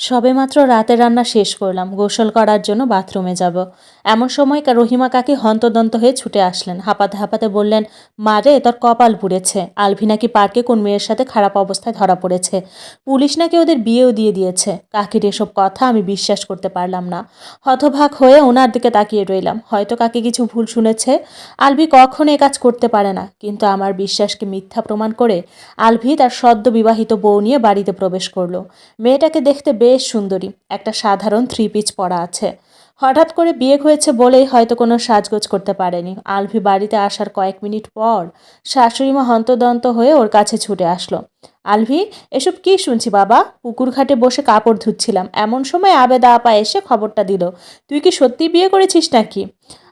সবেমাত্র রাতের রান্না শেষ করলাম, গোসল করার জন্য বাথরুমে যাব। এমন সময় রহিমা কাকি হন্তদন্ত হয়ে ছুটে আসলেন। হাঁপাতে হাঁপাতে বললেন, মা রে, তোর কপাল পুড়েছে। আলভি নাকি পার্কে কোন মেয়ের সাথে খারাপ অবস্থায় ধরা পড়েছে। পুলিশ নাকি ওদের বিয়েও দিয়ে দিয়েছে। কাকির এসব কথা আমি বিশ্বাস করতে পারলাম না। হতভাগ হয়ে ওনার দিকে তাকিয়ে রইলাম। হয়তো কাকি কিছু ভুল শুনেছে। আলভি কখনো এ কাজ করতে পারে না। কিন্তু আমার বিশ্বাসকে মিথ্যা প্রমাণ করে আলভি তার সদ্য বিবাহিত বউ নিয়ে বাড়িতে প্রবেশ করল। মেয়েটাকে দেখতে বেশ সুন্দরী। একটা সাধারণ থ্রি পিচ পরা আছে। হঠাৎ করে বিয়ে হয়েছে বলেই হয়তো কোনো সাজগোজ করতে পারেনি। আলভি বাড়িতে আসার কয়েক মিনিট পর শাশুড়িমা হন্তদন্ত হয়ে ওর কাছে ছুটে আসলো। আলভি, এসব কি শুনছি বাবা? পুকুর ঘাটে বসে কাপড় ধুচ্ছিলাম। এমন সময় আবেদা আপা এসে খবরটা দিল। তুই কি সত্যি বিয়ে করেছিস নাকি?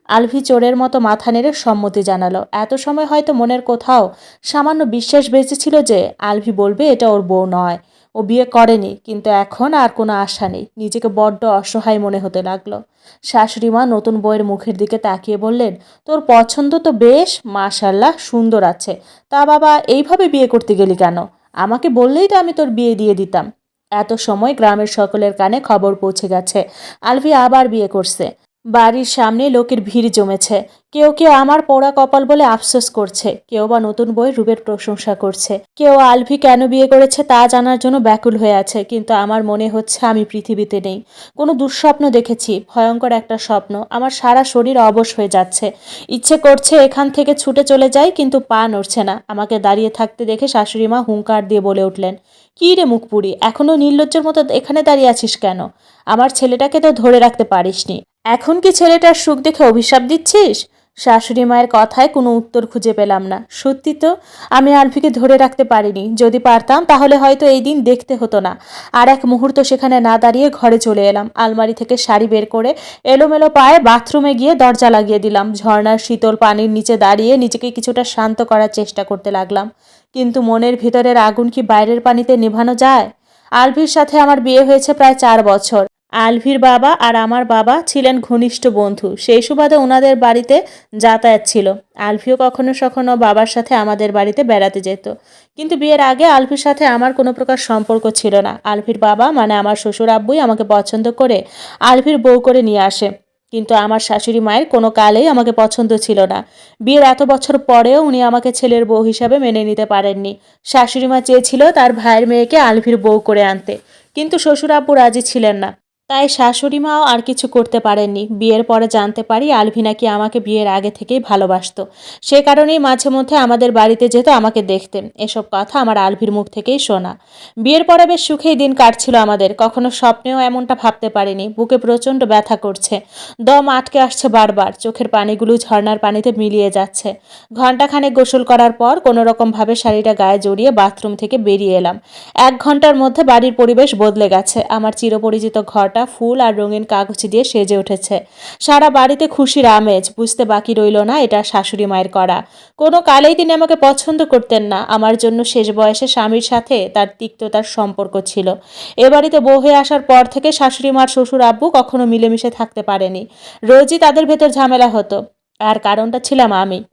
আলভি চোরের মতো মাথা নেড়ে সম্মতি জানালো। এত সময় হয়তো মনের কোথাও সামান্য বিশ্বাস বেঁচেছিল যে, আলভি বলবে এটা ওর বউ নয়। ও বিয়ে করেনি, কিন্তু এখন আর কোনো আশা নেই। নিজেকে বড্ড অসহায় মনে হতে লাগল। শাশুড়ি মা নতুন বইয়ের মুখের দিকে তাকিয়ে বললেন, তোর পছন্দ তো বেশ, মাশাল্লাহ, সুন্দর আছে। তা বাবা, এইভাবে বিয়ে করতে গেলি কেন? আমাকে বললেই তো আমি তোর বিয়ে দিয়ে দিতাম। এত সময় গ্রামের সকলের কানে খবর পৌঁছে গেছে। আলভি আবার বিয়ে করছে। বাড়ির সামনে লোকের ভিড় জমেছে। কেউ কেউ আমার পোড়া কপাল বলে আফসোস করছে। কেউ বা নতুন বই রূপের প্রশংসা করছে। কেউ আলভি কেন বিয়ে করেছে তা জানার জন্য ব্যাকুল হয়ে আছে, কিন্তু আমার মনে হচ্ছে আমি পৃথিবীতে নেই। কোনো দুঃস্বপ্ন দেখেছি, ভয়ঙ্কর একটা স্বপ্ন। আমার সারা শরীর অবশ হয়ে যাচ্ছে। ইচ্ছে করছে এখান থেকে ছুটে চলে যাই, কিন্তু পা নড়ছে না। আমাকে দাঁড়িয়ে থাকতে দেখে শাশুড়ি মা হুঙ্কার দিয়ে বলে উঠলেন, কী রে মুখপুরি এখনও নির্লজ্জের মতো এখানে দাঁড়িয়ে আছিস কেন? আমার ছেলেটাকে তো ধরে রাখতে পারিসনি। এখন কি ছেলেটার সুখ দেখে অভিশাপ দিচ্ছিস? শাশুড়ি মায়ের কথায় কোনো উত্তর খুঁজে পেলাম না। সত্যি তো, আমি আলভিকে ধরে রাখতে পারিনি। যদি পারতাম, তাহলে হয়তো এই দিন দেখতে হতো না। আর এক মুহূর্ত সেখানে না দাঁড়িয়ে ঘরে চলে এলাম। আলমারি থেকে শাড়ি বের করে এলোমেলো পায়ে বাথরুমে গিয়ে দরজা লাগিয়ে দিলাম। ঝর্ণার শীতল পানির নিচে দাঁড়িয়ে নিজেকে কিছুটা শান্ত করার চেষ্টা করতে লাগলাম। কিন্তু মনের ভিতরের আগুন কি বাইরের পানিতে নেভানো যায়? আলভির সাথে আমার বিয়ে হয়েছে প্রায় চার বছর। আলভির বাবা আর আমার বাবা ছিলেন ঘনিষ্ঠ বন্ধু। সেই সুবাদে ওনাদের বাড়িতে যাতায়াত ছিল। আলভিও কখনো সখনো বাবার সাথে আমাদের বাড়িতে বেড়াতে যেত। কিন্তু বিয়ের আগে আলভির সাথে আমার কোনো প্রকার সম্পর্ক ছিল না। আলভির বাবা মানে আমার শ্বশুর আব্বুই আমাকে পছন্দ করে আলভির বউ করে নিয়ে আসে। কিন্তু আমার শাশুড়ি মায়ের কোনো কালেই আমাকে পছন্দ ছিল না। বিয়ের এত বছর পরেও উনি আমাকে ছেলের বউ হিসাবে মেনে নিতে পারেননি। শাশুড়ি মা চেয়েছিল তার ভাইয়ের মেয়েকে আলভির বউ করে আনতে। কিন্তু শ্বশুর আব্বু রাজি ছিলেন না। তাই শাশুড়ি মাও আর কিছু করতে পারেননি। বিয়ের পরে জানতে পারি আলভি নাকি আমাকে বিয়ের আগে থেকেই ভালোবাসত। সে কারণেই মাঝে মধ্যে আমাদের বাড়িতে যেত আমাকে দেখতেন এসব কথা আমার আলভির মুখ থেকেই শোনা। বিয়ের পরে বেশ সুখেই দিন কাটছিল আমাদের। কখনো স্বপ্নেও এমনটা ভাবতে পারিনি। বুকে প্রচণ্ড ব্যথা করছে। দম আটকে আসছে বারবার। চোখের পানিগুলো ঝর্নার পানিতে মিলিয়ে যাচ্ছে। ঘন্টাখানেক গোসল করার পর কোনো রকমভাবে শাড়িটা গায়ে জড়িয়ে বাথরুম থেকে বেরিয়ে এলাম। এক ঘণ্টার মধ্যে বাড়ির পরিবেশ বদলে গেছে। আমার চিরপরিচিত ঘরটা ফুল আর রঙিন কাগজ দিয়ে সেজে উঠেছে। সারা বাড়িতে খুশির আমেজ, বুঝতে বাকি রইল না এটা শাশুড়ি মায়ের করা। কোনো কালেই তিনি আমাকে পছন্দ করতেন না। আমার জন্য শেষ বয়সে স্বামীর সাথে তার তিক্ততার সম্পর্ক ছিল। এ বাড়িতে বউ হয়ে আসার পর থেকে শাশুড়ি মার শ্বশুর আব্বু কখনো মিলেমিশে থাকতে পারেনি। রোজই তাদের ভেতর ঝামেলা হতো। আর কারণটা ছিলাম আমি।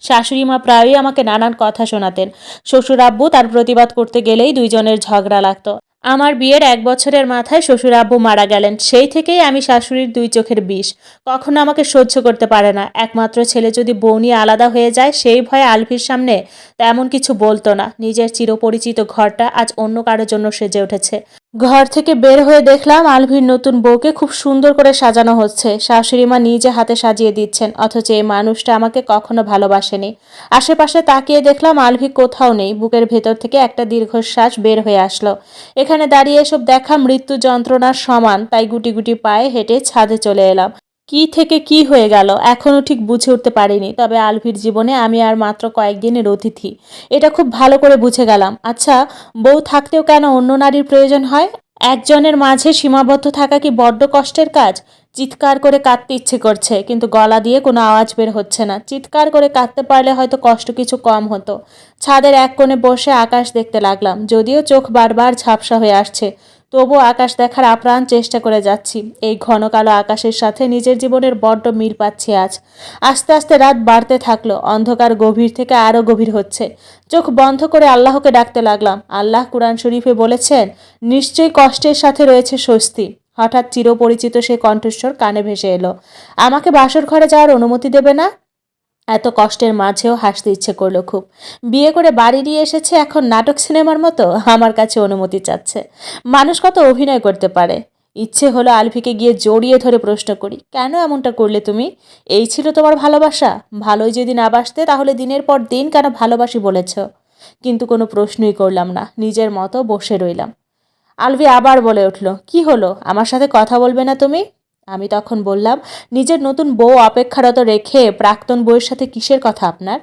শাশুড়ি মা প্রায়ই আমাকে নানান কথা শোনাতেন। শ্বশুর আব্বু তার প্রতিবাদ করতে গেলেই দুইজনের ঝগড়া লাগতো। আমার বিয়ের এক বছরের মাথায় শ্বশুর আব্বু মারা গেলেন। সেই থেকেই আমি শাশুড়ির দুই চোখের বিষ। কখনো আমাকে সহ্য করতে পারে না। একমাত্র ছেলে যদি বউ নিয়ে আলাদা হয়ে যায়, সেই ভয়ে আলফির সামনে তেমন কিছু বলতো না। নিজের চিরপরিচিত ঘরটা আজ অন্য কারোর জন্য সেজে উঠেছে। ঘর থেকে বের হয়ে দেখলাম আলভির নতুন বউকে খুব সুন্দর করে সাজানো হচ্ছে। শাশুড়ি মা নিজে হাতে সাজিয়ে দিচ্ছেন, অথচ এই মানুষটা আমাকে কখনো ভালোবাসেনি। আশেপাশে তাকিয়ে দেখলাম আলভি কোথাও নেই। বুকের ভেতর থেকে একটা দীর্ঘশ্বাস বের হয়ে আসলো। এখানে দাঁড়িয়ে এসব দেখা মৃত্যু যন্ত্রণার সমান, তাই গুটি গুটি পায়ে হেঁটে ছাদে চলে এলাম। কি থেকে কি হয়ে গেল এখনও ঠিক বুঝে উঠতে পারিনি। তবে আলভির জীবনে আমি আর মাত্র কয়েকদিনের অতিথি। এটা খুব ভালো করে বুঝে গেলাম। আচ্ছা বউ থাকতেও কেন অন্য নারীর প্রয়োজন হয়? একজনের মাঝে সীমাবদ্ধ থাকা কি বড্ড কষ্টের কাজ? চিৎকার করে কাঁদতে ইচ্ছে করছে, কিন্তু গলা দিয়ে কোনো আওয়াজ বের হচ্ছে না। চিৎকার করে কাঁদতে পারলে হয়তো কষ্ট কিছু কম হতো। ছাদের এক কোণে বসে আকাশ দেখতে লাগলাম, যদিও চোখ বারবার ঝাপসা হয়ে আসছে। তবুও আকাশ দেখার আপ্রাণ চেষ্টা করে যাচ্ছি। এই ঘন কালো আকাশের সাথে নিজের জীবনের বড্ড মিল পাচ্ছি আজ। আস্তে আস্তে রাত বাড়তে থাকল, অন্ধকার গভীর থেকে আরও গভীর হচ্ছে। চোখ বন্ধ করে আল্লাহকে ডাকতে লাগলাম। আল্লাহ কুরআন শরীফে বলেছেন, নিশ্চয়ই কষ্টের সাথে রয়েছে স্বস্তি। হঠাৎ চিরপরিচিত সে কণ্ঠস্বর কানে ভেসে এলো। আমাকে বাসর ঘরে যাওয়ার অনুমতি দেবে না? এত কষ্টের মাঝেও হাসতে ইচ্ছে করল খুব। বিয়ে করে বাড়ি নিয়ে এসেছে এখন নাটক সিনেমার মতো? আমার কাছে অনুমতি চাচ্ছে। মানুষ কত অভিনয় করতে পারে? ইচ্ছে হলো আলভিকে গিয়ে জড়িয়ে ধরে প্রশ্ন করি, কেন এমনটা করলে তুমি? এই ছিল তোমার ভালোবাসা। ভালোই যদি না বাসতে, তাহলে দিনের পর দিন কেন ভালোবাসি বলেছ? কিন্তু কোনো প্রশ্নই করলাম না, নিজের মতো বসে রইলাম। আলভি আবার বলে উঠল, কি হলো? আমার সাথে কথা বলবে না তুমি? আমি তখন বললাম, নিজের নতুন বউ অপেক্ষারত রেখে প্রাক্তন বউয়ের সাথে কিসের কথা আপনার?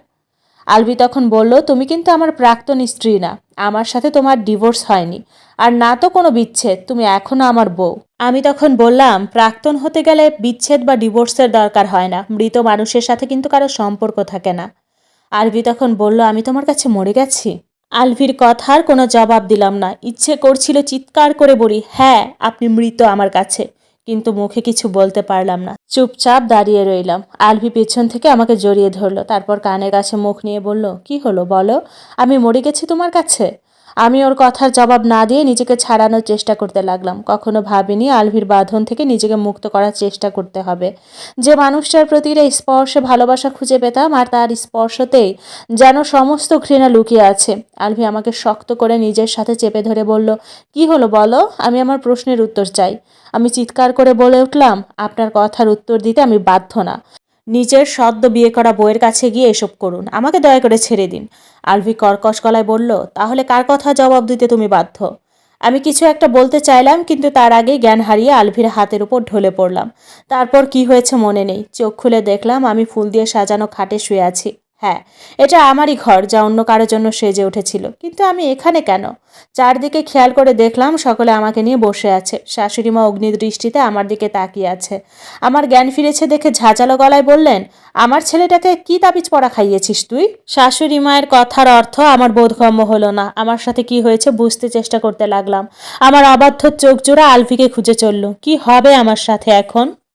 আলভি তখন বলল, তুমি কিন্তু আমার প্রাক্তন স্ত্রী না, আমার সাথে তোমার ডিভোর্স হয়নি, আর না তো কোনো বিচ্ছেদ, তুমি এখনও আমার বউ। আমি তখন বললাম, প্রাক্তন হতে গেলে বিচ্ছেদ বা ডিভোর্সের দরকার হয় না, মৃত মানুষের সাথে কিন্তু কারও সম্পর্ক থাকে না। আলভি তখন বলল, আমি তোমার কাছে মরে গেছি? আলভির কথার কোনো জবাব দিলাম না, ইচ্ছে করছিল চিৎকার করে বলি হ্যাঁ আপনি মৃত আমার কাছে। কিন্তু মুখে কিছু বলতে পারলাম না। চুপচাপ দাঁড়িয়ে রইলাম। আলভি পেছন থেকে আমাকে জড়িয়ে ধরলো। তারপর কানের কাছে মুখ নিয়ে বলল, কি হলো বলো? আমি মরে গেছি তোমার কাছে? আমি ওর কথার জবাব না দিয়ে নিজেকে ছাড়ানোর চেষ্টা করতে লাগলাম। কখনো ভাবিনি আলভির বাঁধন থেকে নিজেকে মুক্ত করার চেষ্টা করতে হবে। যে মানুষটার প্রতিটা স্পর্শে ভালোবাসা খুঁজে পেতাম আর তার স্পর্শতেই যেন সমস্ত ঘৃণা লুকিয়ে আছে, আলভি আমাকে শক্ত করে নিজের সাথে চেপে ধরে বলল, কি হলো বলো? আমি আমার প্রশ্নের উত্তর চাই। আমি চিৎকার করে বলে উঠলাম, আপনার কথার উত্তর দিতে আমি বাধ্য না। নিজের সদ্য বিয়ে করা বইয়ের কাছে গিয়ে এসব করুন। আমাকে দয়া করে ছেড়ে দিন। আলভি কর্কশ গলায় বলল, তাহলে কার কথা জবাব দিতে তুমি বাধ্য? আমি কিছু একটা বলতে চাইলাম, কিন্তু তার আগেই জ্ঞান হারিয়ে আলভির হাতের উপর ঢলে পড়লাম। তারপর কি হয়েছে মনে নেই। চোখ খুলে দেখলাম, আমি ফুল দিয়ে সাজানো খাটে শুয়ে আছি। হ্যাঁ এটা আমারই ঘর যা অন্য কারোর জন্য সেজে উঠেছিল। কিন্তু আমি এখানে কেন? চারদিকে খেয়াল করে দেখলাম সকলে আমাকে নিয়ে বসে আছে। শাশুড়িমা অগ্নিদৃষ্টিতে আমার দিকে তাকিয়ে আছে। আমার জ্ঞান ফিরেছে দেখে ঝাঁঝালো গলায় বললেন, আমার ছেলেটাকে কি তাবিজ পড়া খাইয়েছিস তুই? শাশুড়ি মায়ের কথার অর্থ আমার বোধগম্য হলো না। আমার সাথে কি হয়েছে বুঝতে চেষ্টা করতে লাগলাম। আমার অবাধ্য চোখ জোড়া আলফিকে খুঁজে চলল। কি হবে আমার সাথে এখন?